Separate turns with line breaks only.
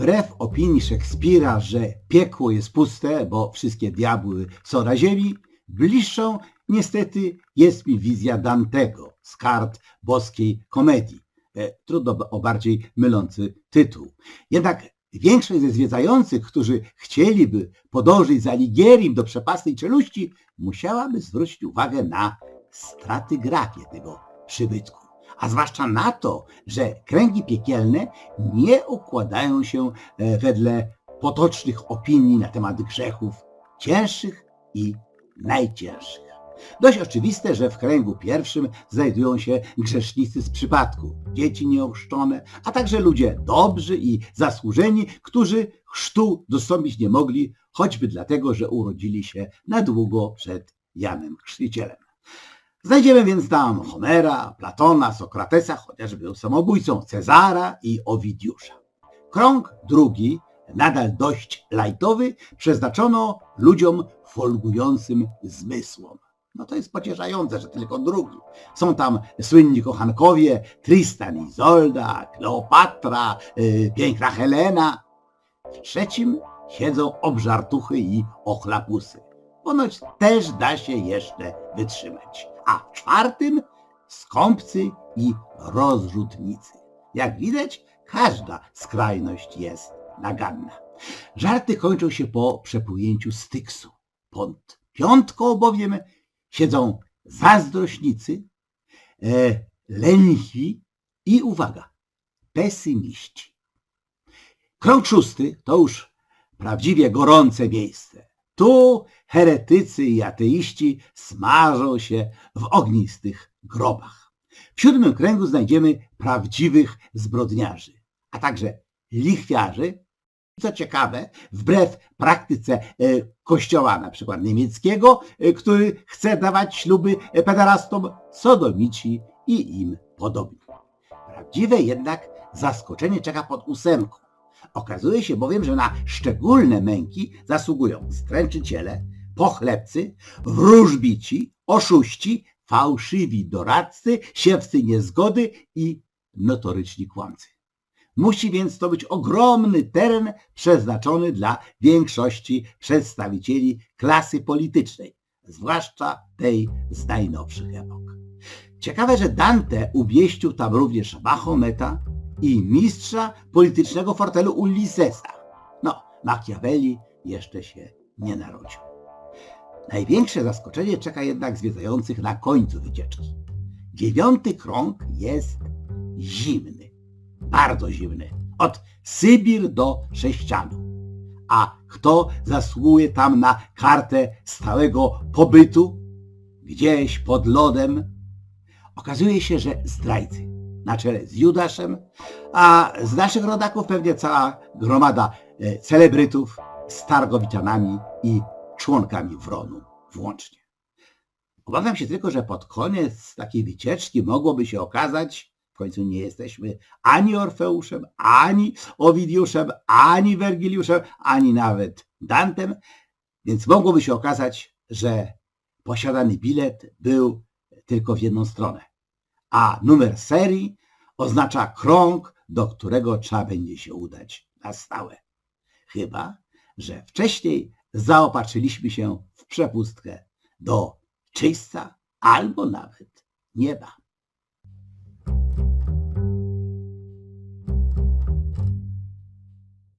wbrew opinii Szekspira, że piekło jest puste, bo wszystkie diabły są na ziemi, bliższą niestety jest mi wizja Dantego z kart boskiej komedii. E, Trudno o bardziej mylący tytuł. Jednak większość ze zwiedzających, którzy chcieliby podążyć za Ligierim do przepastej czeluści, musiałaby zwrócić uwagę na stratygrafię tego przybytku. A zwłaszcza na to, że kręgi piekielne nie układają się e, wedle potocznych opinii na temat grzechów cięższych i najcięższych. Dość oczywiste, że w kręgu pierwszym znajdują się grzesznicy z przypadku, dzieci nieochrzczone, a także ludzie dobrzy i zasłużeni, którzy chrztu dostąpić nie mogli, choćby dlatego, że urodzili się na długo przed Janem Chrzcicielem. Znajdziemy więc tam Homera, Platona, Sokratesa, chociaż był samobójcą, Cezara i Owidiusza. Krąg drugi, nadal dość lajtowy, przeznaczono ludziom folgującym zmysłom. No to jest pocieszające, że tylko drugi. Są tam słynni kochankowie, Tristan Izolda, Kleopatra, yy, piękna Helena. W trzecim siedzą obżartuchy i ochlapusy. Ponoć też da się jeszcze wytrzymać. A czwartym skąpcy i rozrzutnicy. Jak widać, każda skrajność jest naganna. Żarty kończą się po przepłynięciu Styksu. Pod piątką bowiem siedzą zazdrośnicy, e, i uwaga, pesymiści. Krąg szósty to już prawdziwie gorące miejsce. Tu heretycy i ateiści smażą się w ognistych grobach. W siódmym kręgu znajdziemy prawdziwych zbrodniarzy, a także lichwiarzy, co ciekawe, wbrew praktyce e, kościoła na przykład niemieckiego, e, który chce dawać śluby pederastom, sodomici i im podobni. Prawdziwe jednak zaskoczenie czeka pod ósemką. Okazuje się bowiem, że na szczególne męki zasługują stręczyciele, pochlebcy, wróżbici, oszuści, fałszywi doradcy, siewcy niezgody i notoryczni kłamcy. Musi więc to być ogromny teren przeznaczony dla większości przedstawicieli klasy politycznej, zwłaszcza tej z najnowszych epok. Ciekawe, że Dante umieścił tam również Mahometa i mistrza politycznego fortelu Ulyssesa. No, Machiavelli jeszcze się nie narodził. Największe zaskoczenie czeka jednak zwiedzających na końcu wycieczki. Dziewiąty krąg jest zimny bardzo zimny. Od Sybir do Sześcianu. A kto zasługuje tam na kartę stałego pobytu? Gdzieś pod lodem. Okazuje się, że zdrajcy na czele z Judaszem, a z naszych rodaków pewnie cała gromada e, celebrytów z targowiczanami i członkami Wronu włącznie. Obawiam się tylko, że pod koniec takiej wycieczki mogłoby się okazać, końcu nie jesteśmy ani Orfeuszem, ani Owidiuszem, ani Wergiliuszem, ani nawet Dantem, więc mogłoby się okazać, że posiadany bilet był tylko w jedną stronę, a numer serii oznacza krąg, do którego trzeba będzie się udać na stałe. Chyba, że wcześniej zaopatrzyliśmy się w przepustkę do czyśca albo nawet nieba.